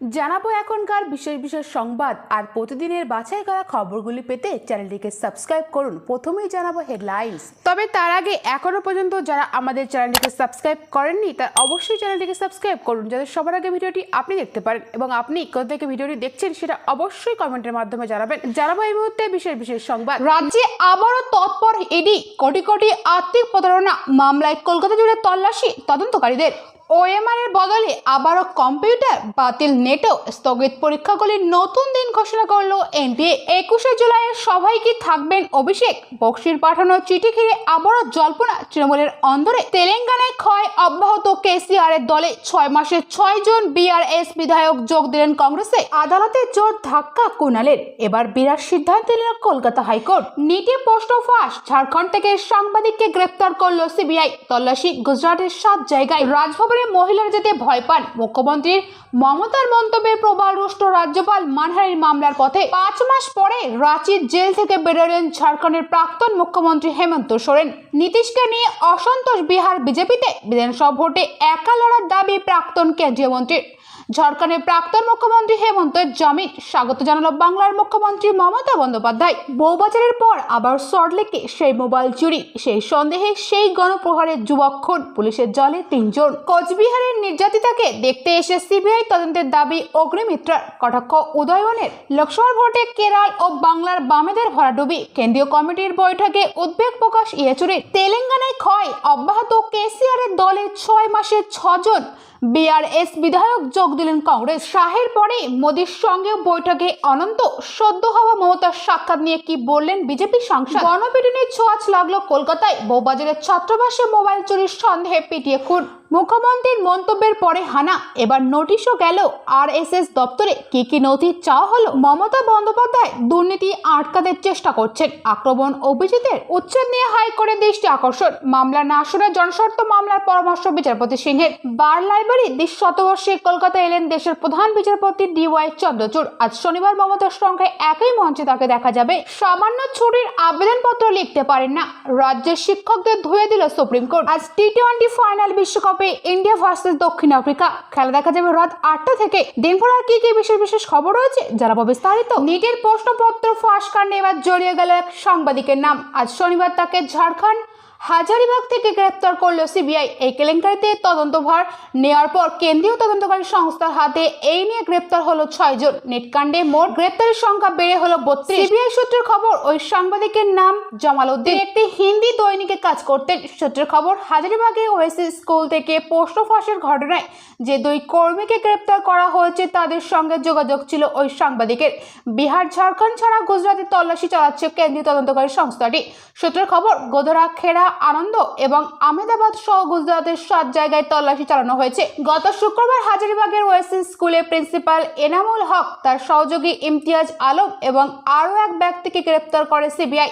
জানাব এখনকার বিশেষ বিশেষ সংবাদ আর প্রতিদিনের বাছাই করা খবরগুলি পেতে চ্যানেলটিকে সাবস্ক্রাইব করুন। প্রথমেই জানাব হেডলাইন্স। তবে তার আগে এখনও পর্যন্ত যারা আমাদের চ্যানেলটিকে সাবস্ক্রাইব করেননি তার অবশ্যই চ্যানেলটিকে সাবস্ক্রাইব করুন যাতে সবার আগে ভিডিওটি আপনি দেখতে পারেন এবং আপনি কোথা থেকে ভিডিওটি দেখছেন সেটা অবশ্যই কমেন্টের মাধ্যমে জানাবেন। জানাব এই মুহূর্তে বিশেষ বিশেষ সংবাদ। রাজ্যে আবারও তৎপর ইডি, কোটি কোটি আর্থিক প্রতারণা মামলায় কলকাতা জুড়ে তল্লাশি তদন্তকারীদের। ওএমআর এর বদলে আবারও কম্পিউটার বাতিল নেটেও স্থগিত পরীক্ষাগুলির নতুন দিন ঘোষণা করল এনটিএ একুশে জুলাইয়ের সবাই কি থাকবেন অভিষেক? বক্সির পাঠানো চিঠি ঘিরে আবারও জল্পনা তৃণমূলের অন্দরে। তেলেঙ্গানায় অব্যাহত কেসিআর এর দলে ছয় মাসে ছয় জন বিআরএস বিধায়ক যোগ দিলেন কংগ্রেসে। আদালতে জোর ধাক্কা কুণালের এবার বিরাট সিদ্ধান্ত নিল কলকাতা হাইকোর্ট। নিটি পোস্ট ফাঁস। ঝাড়খণ্ড থেকে সাংবাদিককে গ্রেপ্তার করল সিবিআই। তল্লাশি গুজরাটের সাত জায়গায়। রাজভবনে মহিলারা যেতে ভয় পান। মুখ্যমন্ত্রীর মমতার মন্তব্যের প্রবল রুষ্ট রাজ্যপাল মানহারির মামলার পথে পাঁচ মাস পরে রাঁচির জেল থেকে বেরোলেন ঝাড়খণ্ডের প্রাক্তন মুখ্যমন্ত্রী হেমন্ত সোরেন। নীতিশকে নিয়ে অসন্তোষ বিহার বিজেপিতে। বিধানসভা ভোটে একা লড়ার দাবি প্রাক্তন কেন্দ্রীয় মন্ত্রীর। ঝাড়খণ্ডের প্রাক্তন মুখ্যমন্ত্রী হেমন্তের জামিন। স্বাগত জানালো বাংলার মুখ্যমন্ত্রী মমতা বন্দ্যোপাধ্যায়। বউবাজারের পর আবার সল্টলেকে সেই মোবাইল চুরি, সেই সন্দেহে সেই গণপ্রহারের যুবক খুন, পুলিশের জলে তিনজন। কোচবিহারের নির্যাতিতাকে দেখতে এসে সিবিআই তদন্তের দাবি অগ্নিমিত্রার। কটাক্ষ উদয়নের। লোকসভা ভোটে কেরাল ও বাংলার বামেদের ভরাডুবি। কেন্দ্রীয় কমিটির বৈঠকে উদ্বেগ প্রকাশ ইয়েচুরির। তেলেঙ্গানায় ক্ষয়, অব্যাহত কেসিআর এর দলে ছয় মাসে ছজন। বিআরএস বিধায়ক যোগ দিলেন কংগ্রেস। শাহের পরে মোদীর সঙ্গে বৈঠকে অনন্ত সদ্য হওয়া মমতার সাক্ষাৎ নিয়ে কি বললেন বিজেপি সাংসদ? গণপিটুনির ছোঁয়াচ লাগল কলকাতায়। বউবাজারের ছাত্রাবাসে মোবাইল চুরির সন্দেহে পিটিয়ে খুন। মুখ্যমন্ত্রীর মন্তব্যের পরে হানা, এবার নোটিশও গেল আরএসএস দপ্তরে কি কি নথি চাওয়া হলো। মমতা বন্দ্যোপাধ্যায় দুর্নীতি আটকাতে চেষ্টা করছেন। আক্রমণ অভিজিতের উচ্ছেদ নিয়ে হাইকোর্টের দৃষ্টি আকর্ষণ। মামলা না শুনে জনস্বার্থ মামলার পরামর্শ বিচারপতি সিংহের। বার লাইব্রেরি দিশ শতবর্ষে কলকাতা এলেন দেশের প্রধান বিচারপতি ডি ডিওয়াই চন্দ্রচূড়। আজ শনিবার মমতার সঙ্গে একই মঞ্চে তাকে দেখা যাবে। সামান্য ছুটির আবেদনপত্র লিখতে পারেন না। রাজ্যের শিক্ষকদের ধুয়ে দিল সুপ্রিম কোর্ট। আজ টি টোয়েন্টি ফাইনাল বিশ্বকাপে ইন্ডিয়া ভার্সেস দক্ষিণ আফ্রিকা। খেলা দেখা যাবে রাত আটটা থেকে। দিনভর আর কি কি বিশেষ বিশেষ খবর রয়েছে জানাব বিস্তারিত। নিটের প্রশ্নপত্র ফাঁস কাণ্ডে এবার জড়িয়ে গেল এক সাংবাদিকের নাম। আজ শনিবার তাকে ঝাড়খণ্ড হাজারিবাগ থেকে গ্রেপ্তার করল সিবিআই। এই কেলেঙ্কারিতে তদন্তভার নেওয়ার পর কেন্দ্রীয় তদন্তকারী সংস্থার হাতে এই নিয়ে গ্রেপ্তার হলো ছয়জন নেটকাণ্ডে মোট গ্রেপ্তারের সংখ্যা বেড়ে হলো বত্রিশ। সিবিআই সূত্রের খবর, ওই সাংবাদিকের নাম জামাল উদ্দিন। একটি হিন্দি দৈনিকে কাজ করতেন। সূত্রের খবর হাজারিবাগে ওয়েসি স্কুল থেকে পোস্ট ফাঁসের ঘটনায় যে দুই কর্মীকে গ্রেপ্তার করা হয়েছে, তাদের সঙ্গে যোগাযোগ ছিল ওই সাংবাদিকের। বিহার, ঝাড়খণ্ড ছাড়া গুজরাটে তল্লাশি চালাচ্ছে কেন্দ্রীয় তদন্তকারী সংস্থাটি। সূত্রের খবর, গোধরা খেরা আনন্দ এবং আহমেদাবাদ সহ গুজরাটের সাত জায়গায় তল্লাশি চালানো হয়েছে। গত শুক্রবার হাজারিবাগের ওয়েসিস স্কুলে প্রিন্সিপাল এনামুল হক, তার সহযোগী ইমতিয়াজ আলম এবং আরও এক ব্যক্তিকে গ্রেপ্তার করে সিবিআই।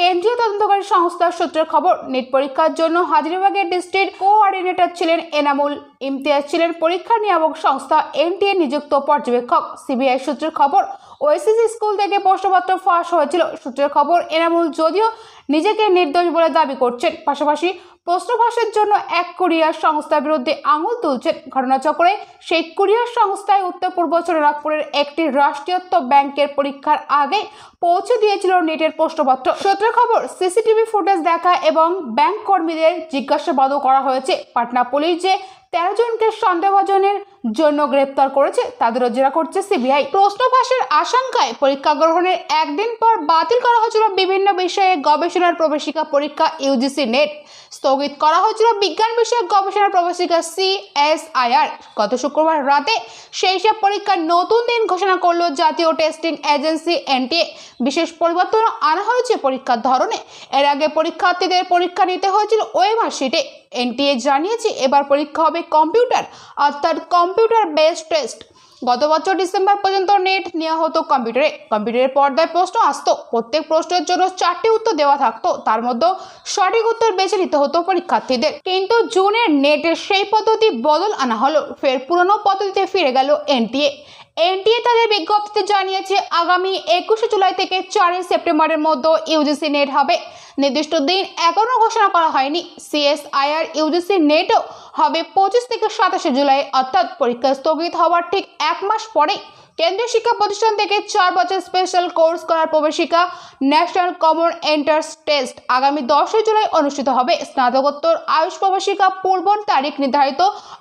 কেন্দ্রীয় তদন্তকারী সংস্থার সূত্রের খবর, নেট পরীক্ষার জন্য হাজারিবাগের ডিস্ট্রিক্ট কোঅর্ডিনেটর ছিলেন এনামুল। ইমতিয়াজ ছিলেন পরীক্ষা নিয়ামক সংস্থা, এনটিএ নিযুক্ত পর্যবেক্ষক। সিবিআই সূত্রের খবর ওয়েসিসি স্কুল থেকে প্রশ্নপত্র ফাঁস হয়েছিল। সূত্রের খবর, এনামুল যদিও নিজেকে নির্দোষ বলে দাবি করছেন, পাশাপাশি প্রশ্ন ফাঁসের জন্য এক কুরিয়ার সংস্থার বিরুদ্ধে আঙুল তুলছেন। ঘটনাচক্রে সেই কুরিয়ার সংস্থায় উত্তর পূর্ব সোনারপুরের একটি রাষ্ট্রীয়ত্ব ব্যাংকের পরীক্ষার আগে পৌঁছে দিয়েছিল নেটের প্রশ্নপত্র। সূত্রের খবর, সিসিটিভি ফুটেজ দেখা এবং ব্যাংক কর্মীদের জিজ্ঞাসাবাদও করা হয়েছে। পাটনা পুলিশ যে তেরো জনকে সন্দেহভাজনের জন্য গ্রেপ্তার করেছে তাদেরও জেরা করছে সিবিআই। প্রশ্ন ফাঁসের আশঙ্কায় পরীক্ষা গ্রহণের একদিন পর বাতিল করা হয়েছিল বিভিন্ন বিষয়ে গবেষণার প্রবেশিকা পরীক্ষা ইউজিসি নেট। স্থগিত করা হয়েছিল বিজ্ঞান বিষয়ক গবেষণার প্রবেশিকা সিএসআইআর। গত শুক্রবার রাতে সেই সব পরীক্ষার নতুন দিন ঘোষণা করল জাতীয় টেস্টিং এজেন্সি এনটিএ। বিশেষ পরিবর্তন আনা হয়েছে পরীক্ষার ধরনে। এর আগে পরীক্ষার্থীদের পরীক্ষা নিতে হয়েছিল ওয়েমার শিটে। এনটিএ জানিয়েছে, এবার পরীক্ষা হবে কম্পিউটার, অর্থাৎ কম্পিউটার বেসড টেস্ট গত বছর ডিসেম্বর পর্যন্ত নেট নেওয়া হতো কম্পিউটারে। কম্পিউটারের পর্দায় প্রশ্ন আসতো, প্রত্যেক প্রশ্নের জন্য চারটি উত্তর দেওয়া থাকতো, তার মধ্যে সঠিক উত্তর বেছে নিতে হতো পরীক্ষার্থীদের। কিন্তু জুনের নেটের সেই পদ্ধতি বদল আনা হলো, ফের পুরনো পদ্ধতিতে ফিরে গেল এনটিএ। এনটিএ তাদের বিজ্ঞপ্তিতে জানিয়েছে, আগামী একুশে জুলাই থেকে চারই সেপ্টেম্বরের মধ্যে ইউজিসি নেট হবে। নির্দিষ্ট দিন এখনও ঘোষণা করা হয়নি। সিএসআইআর ইউজিসি নেটও হবে পঁচিশ থেকে সাতাশে জুলাই, অর্থাৎ পরীক্ষা স্থগিত হওয়ার ঠিক এক মাস পরেই কেন্দ্রীয় শিক্ষা প্রতিষ্ঠান থেকে চার বছর স্পেশাল কোর্স করার প্রবেশিকা ন্যাশনাল কমন এন্ট্রান্স টেস্ট আগামী দশই জুলাই অনুষ্ঠিত হবে। স্নাতকোত্তর আয়ুষ প্রবেশিকা পূর্ব তারিখ নির্ধারিত,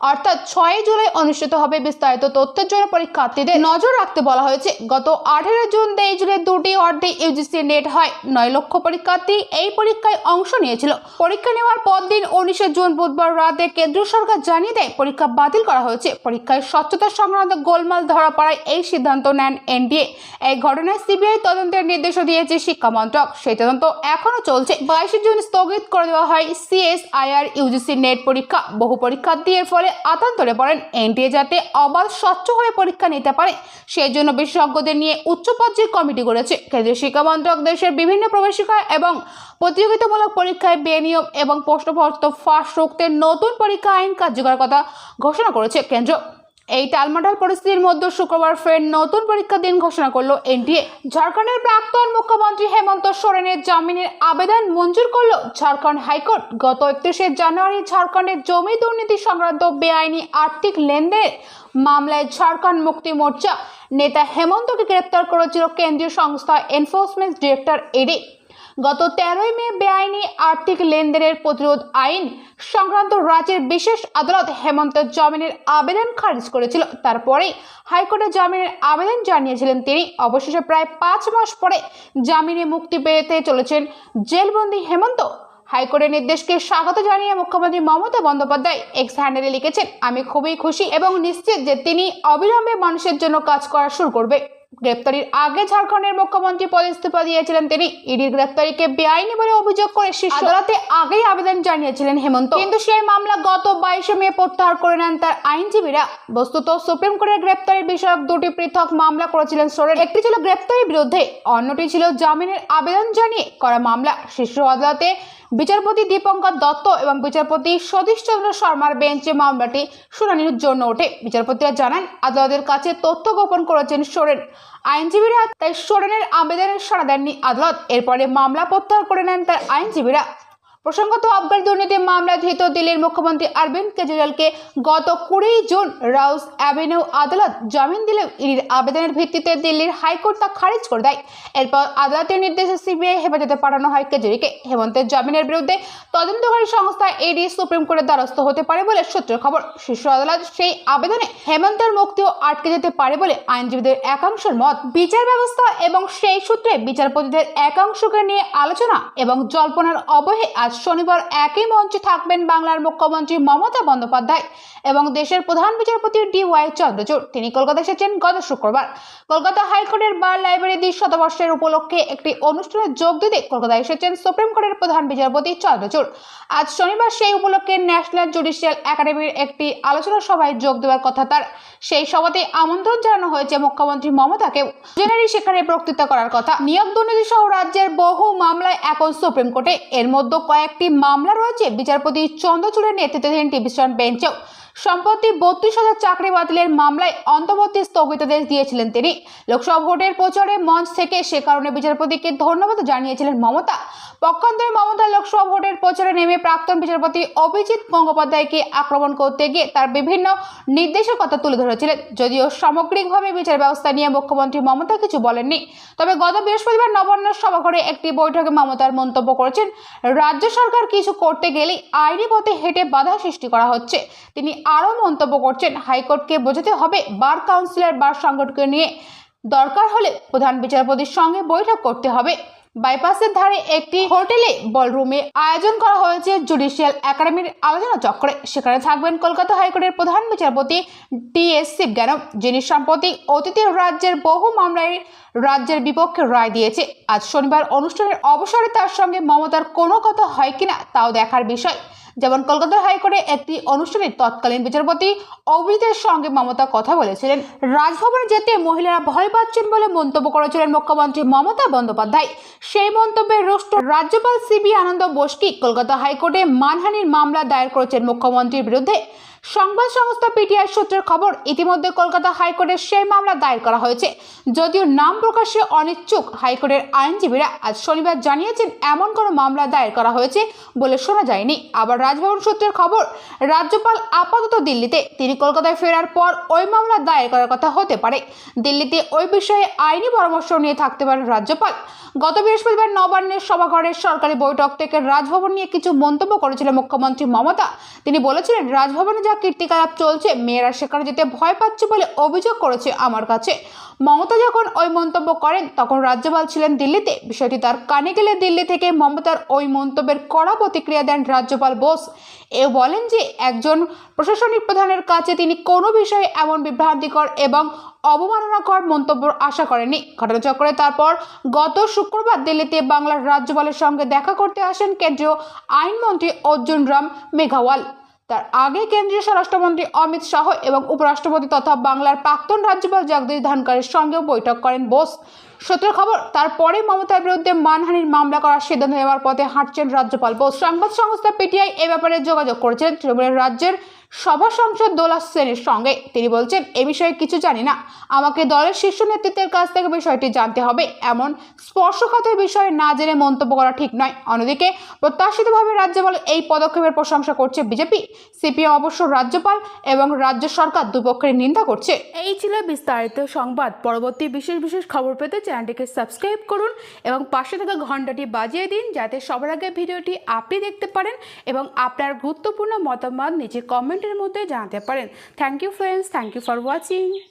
অর্থাৎ ছয়ই জুলাই অনুষ্ঠিত হবে বিস্তারিত তথ্যের জন্য পরীক্ষার্থীদের নজর রাখতে বলা হয়েছে। গত আঠেরো জুন তেইশ জুলাই দুটি ওয়ার্ডে ইউজিসি নেট হয়। নয় লক্ষ পরীক্ষার্থী এই পরীক্ষায় অংশ নিয়েছিল। পরীক্ষা নেওয়ার পর দিন উনিশে জুন বুধবার রাতে কেন্দ্রীয় সরকার জানিয়ে দেয়, পরীক্ষা বাতিল করা হয়েছে। পরীক্ষায় স্বচ্ছতা সংক্রান্ত গোলমাল ধরা পড়ায় এই সিদ্ধান্ত নেন এনডিএ। এই ঘটনায় সিবিআই তদন্তের নির্দেশও দিয়েছে শিক্ষা মন্ত্রক সেই তদন্ত এখনও চলছে। বাইশে জুন স্থগিত করে দেওয়া হয় সিএসআইআর ইউজিসি নেট পরীক্ষা। বহু পরীক্ষার্থী এর ফলে আতান্তরে পড়েন এনটিএ যাতে অবাধ স্বচ্ছ হয়ে পরীক্ষা নিতে পারে। সেই জন্য বিশেষজ্ঞদের নিয়ে উচ্চ পর্যায়ের কমিটি করেছে কেন্দ্রীয় শিক্ষা মন্ত্রক দেশের বিভিন্ন প্রবেশিকা এবং প্রতিযোগিতামূলক পরীক্ষায় বেনিয়ম এবং প্রশ্নপত্র ফাঁস রুখতে নতুন পরীক্ষা আইন কার্যকর কথা ঘোষণা করেছে কেন্দ্র। এই টালমাটাল পরিস্থিতির মধ্যে শুক্রবার ফের নতুন পরীক্ষার দিন ঘোষণা করল এনটিএ ঝাড়খণ্ডের প্রাক্তন মুখ্যমন্ত্রী হেমন্ত সোরেনের জামিনের আবেদন মঞ্জুর করল ঝাড়খণ্ড হাইকোর্ট। গত একত্রিশে জানুয়ারি ঝাড়খণ্ডের জমি দুর্নীতি সংক্রান্ত বেআইনি আর্থিক লেনদেনের মামলায় ঝাড়খণ্ড মুক্তি মোর্চা নেতা হেমন্তকে গ্রেপ্তার করেছিল কেন্দ্রীয় সংস্থা এনফোর্সমেন্ট ডিরেক্টর এডি গত তেরোই মে বেআইনি আর্থিক লেনদেনের প্রতিরোধ আইন সংক্রান্ত রাজ্যের বিশেষ আদালত হেমন্ত জামিনের আবেদন খারিজ করেছিল। তারপরেই হাইকোর্টে জামিনের আবেদন জানিয়েছিলেন তিনি। অবশেষে প্রায় পাঁচ মাস পরে জামিনে মুক্তি পেতে চলেছেন জেলবন্দি হেমন্ত। হাইকোর্টের নির্দেশকে স্বাগত জানিয়ে মুখ্যমন্ত্রী মমতা বন্দ্যোপাধ্যায় এক্স হ্যান্ডেলে লিখেছেন, আমি খুবই খুশি এবং নিশ্চিত যে তিনি অবিলম্বে মানুষের জন্য কাজ করা শুরু করবে। গ্রেপ্তারির আগে ঝাড়খণ্ডের মুখ্যমন্ত্রী পদে ইস্তফা দিয়েছিলেন তিনি। ইডির গ্রেপ্তারিকে বেআইনি বলে অভিযোগ করে শীর্ষ আদালতে আগেই আবেদন জানিয়েছিলেন হেমন্ত। কিন্তু সেই মামলা গত বাইশে মে প্রত্যাহার করে নেন তার আইনজীবীরা। বস্তুত সুপ্রিম কোর্টের গ্রেপ্তারি বিষয়ক দুটি পৃথক মামলা করেছিলেন সোরেন। একটি ছিল গ্রেপ্তারির বিরুদ্ধে অন্যটি ছিল জামিনের আবেদন জানিয়ে করা মামলা। শীর্ষ আদালতে বিচারপতি দীপঙ্কর দত্ত এবং বিচারপতি সতীশ চন্দ্র শর্মার বেঞ্চে মামলাটি শুনানির জন্য ওঠে। বিচারপতিরা জানান, আদালতের কাছে তথ্য গোপন করেছেন সোরেন। আইনজীবীরা তাই সোরেনের আবেদনের সাড়া দেননি আদালত। এরপরে মামলা প্রত্যাহার করে নেন তার আইনজীবীরা। প্রসঙ্গত, আবগারি দুর্নীতি মামলায় ধৃত দিল্লির মুখ্যমন্ত্রী অরবিন্দ কেজরিওয়ালকে গত কুড়ি জুন রাউস অ্যাভিনিউ আদালত জামিন দিলেও ইডির আবেদনের ভিত্তিতে দিল্লির হাইকোর্ট তা খারিজ করে দেয়। এরপর আদালতের নির্দেশে সিবিআই হেফাজতে পাঠানো হয় কেজরিকে। হেমন্তের জামিনের বিরুদ্ধে তদন্তকারী সংস্থা ইডি সুপ্রিম কোর্টের দ্বারস্থ হতে পারে বলে সূত্রের খবর। শীর্ষ আদালত সেই আবেদনে হেমন্তের মুক্তিও আটকে যেতে পারে বলে আইনজীবীদের একাংশের মত। বিচার ব্যবস্থা এবং সেই সূত্রে বিচারপতিদের একাংশকে নিয়ে আলোচনা এবং জল্পনার অবহে আজ শনিবার একই মঞ্চে থাকবেন বাংলার মুখ্যমন্ত্রী মমতা বন্দ্যোপাধ্যায় এবং দেশের প্রধান বিচারপতি ডি ওয়াই চন্দ্রচূড়। তিনি কলকাতা এসেছেন গত শুক্রবার। কলকাতা হাইকোর্টের বার লাইব্রেরি দ্বি শতবর্ষের উপলক্ষে একটি অনুষ্ঠানে যোগ দিতে কলকাতায় এসেছেন সুপ্রিম কোর্টের প্রধান বিচারপতি চন্দ্রচূড়। আজ শনিবার সেই উপলক্ষে ন্যাশনাল জুডিশিয়াল একাডেমির একটি আলোচনা সভায় যোগ দেওয়ার কথা তার। সেই সভাতে আমন্ত্রণ জানানো হয়েছে মুখ্যমন্ত্রী মমতাকেও। জেনারি সেখানে বক্তৃতা করার কথা। নিয়োগ দুর্নীতি সহ রাজ্যের বহু মামলায় এখন সুপ্রিম কোর্টে। এর মধ্যে কয়েকটি মামলা রয়েছে। বিচারপতি চন্দ্রচূড়ের নেতৃত্বাধীন ডিভিশন বেঞ্চেও। সম্প্রতি বত্রিশ হাজার চাকরি বাতিলের মামলায় অন্তর্বর্তী স্থগিতাদেশ দিয়েছিলেন তিনি। লোকসভা ভোটের প্রচারে মঞ্চ থেকে সে কারণে বিচারপতিকে ধন্যবাদ জানিয়েছিলেন মমতা। পক্ষান্তরে মমতা লোকসভা ভোটের প্রচারে নেমে প্রাক্তন বিচারপতি অভিজিৎ গঙ্গোপাধ্যায়কে আক্রমণ করতে গিয়ে তার বিভিন্ন নির্দেশের কথা তুলে ধরেছিলেন। যদিও সামগ্রিকভাবে বিচার ব্যবস্থা নিয়ে মুখ্যমন্ত্রী মমতা কিছু বলেননি। তবে গত বৃহস্পতিবার নবান্ন সভাঘরে একটি বৈঠকে মমতার মন্তব্য করেছেন, রাজ্য সরকার কিছু করতে গেলেই আইনি পথে হেঁটে বাধা সৃষ্টি করা হচ্ছে। তিনি আরও মন্তব্য করছেন, হাইকোর্টকে বোঝাতে হবে, বার কাউন্সিলর বার সংগঠনকে নিয়ে দরকার হলে প্রধান বিচারপতির সঙ্গে বৈঠক করতে হবে। বাইপাসের ধারে একটি হোটেলে বলরুমে আয়োজন করা হয়েছে। জুডিশিয়াল একাডেমির আলোচনা চক্রে সেখানে থাকবেন কলকাতা হাইকোর্টের প্রধান বিচারপতি টি এস শিবজ্ঞানম, যিনি সাম্প্রতিক অতীতের রাজ্যের বহু মামলায় রাজ্যের বিপক্ষে রায় দিয়েছে। আজ শনিবার অনুষ্ঠানের অবসরে তার সঙ্গে মমতার কোনো কথা হয় কিনা তাও দেখার বিষয়। যেমন কলকাতা হাইকোর্টে একটি অনুষ্ঠানে তৎকালীন বিচারপতি অভিজিতের সঙ্গে মমতা কথা বলেছিলেন। রাজভবনে যেতে মহিলারা ভয় পাচ্ছেন বলে মন্তব্য করেছিলেন মুখ্যমন্ত্রী মমতা বন্দ্যোপাধ্যায়। সেই মন্তব্যে রুষ্ট রাজ্যপাল সিবি আনন্দ বোসকি কলকাতা হাইকোর্টে মানহানির মামলা দায়ের করেছেন মুখ্যমন্ত্রীর বিরুদ্ধে? সংবাদ সংস্থা পিটিআই সূত্রের খবর, ইতিমধ্যে কলকাতা হাইকোর্টে সেই মামলা দায়ের করা হয়েছে। যদিও নাম প্রকাশে অনিচ্ছুক, হাইকোর্টের আইনজীবীরা আজ শনিবার জানিয়েছেন, এমন কোনো মামলা দায়ের করা হয়েছে বলে শোনা যায়নি। আবার রাজভবন সূত্রের খবর, রাজ্যপাল আপাতত দিল্লিতে, তিনি কলকাতায় ফেরার পর ওই মামলা দায়ের করার কথা হতে পারে। দিল্লিতে ওই বিষয়ে আইনি পরামর্শ নিয়ে থাকতে পারেন রাজ্যপাল। গত বৃহস্পতিবার নবান্নের সভাঘরের সরকারি বৈঠক থেকে রাজভবন নিয়ে কিছু মন্তব্য করেছিলেন মুখ্যমন্ত্রী মমতা। তিনি বলেছিলেন, রাজভবনে যা কীর্তিকলাপ চলছে, মেয়েরা সেখানে যেতে ভয় পাচ্ছে বলে অভিযোগ করেছে আমার কাছে। মমতা যখন ওই মন্তব্য করেন, তখন রাজ্যপাল ছিলেন দিল্লিতে। বিষয়টি তার কানে গেলে দিল্লি থেকে মমতার ওই মন্তব্যের কড়া প্রতিক্রিয়া দেন রাজ্যপাল বোস। এ বলেন যে, একজন প্রশাসনিক প্রধানের কাছে তিনি কোনো বিষয়ে এমন বিভ্রান্তিকর এবং অবমাননাকর মন্তব্য আশা করেনি ঘটনাচক্রে তারপর গত শুক্রবার দিল্লিতে বাংলার রাজ্যপালের সঙ্গে দেখা করতে আসেন কেন্দ্রীয় আইনমন্ত্রী অর্জুন রাম মেঘাওয়াল। তার আগে কেন্দ্রীয় স্বরাষ্ট্রমন্ত্রী অমিত শাহ এবং উপরাষ্ট্রপতি তথা বাংলার প্রাক্তন রাজ্যপাল জগদীশ ধানকারের সঙ্গেও বৈঠক করেন বোস। সূত্রের খবর তারপরে মমতার বিরুদ্ধে মানহানির মামলা করার সিদ্ধান্ত নেওয়ার পথে হাঁটছেন রাজ্যপাল বোস। সংবাদ সংস্থা পিটিআই এ ব্যাপারে যোগাযোগ করেছেন। তৃণমূলের রাজ্যের সভা সংসদ দোলা সেনের সঙ্গে। তিনি বলছেন, এ বিষয়ে কিছু জানি না। আমাকে দলের শীর্ষ নেতৃত্বের কাছ থেকে বিষয়টি জানতে হবে। এমন স্পর্শকাতর বিষয়ে না জেনে মন্তব্য করা ঠিক নয়। অন্যদিকে, প্রত্যাশিতভাবে রাজ্যপাল এই পদক্ষেপের প্রশংসা করছে বিজেপি। সিপিএম অবশ্য রাজ্যপাল এবং রাজ্য সরকার দুপক্ষের নিন্দা করছে। এই ছিল বিস্তারিত সংবাদ। পরবর্তী বিশেষ বিশেষ খবর পেতে চ্যানেলটিকে সাবস্ক্রাইব করুন এবং পাশে থাকা ঘন্টাটি বাজিয়ে দিন যাতে সবার আগে ভিডিওটি আপনি দেখতে পারেন এবং আপনার গুরুত্বপূর্ণ মতামত নিচে কমেন্টের মধ্যে জানাতে পারেন। Thank you friends thank you for watching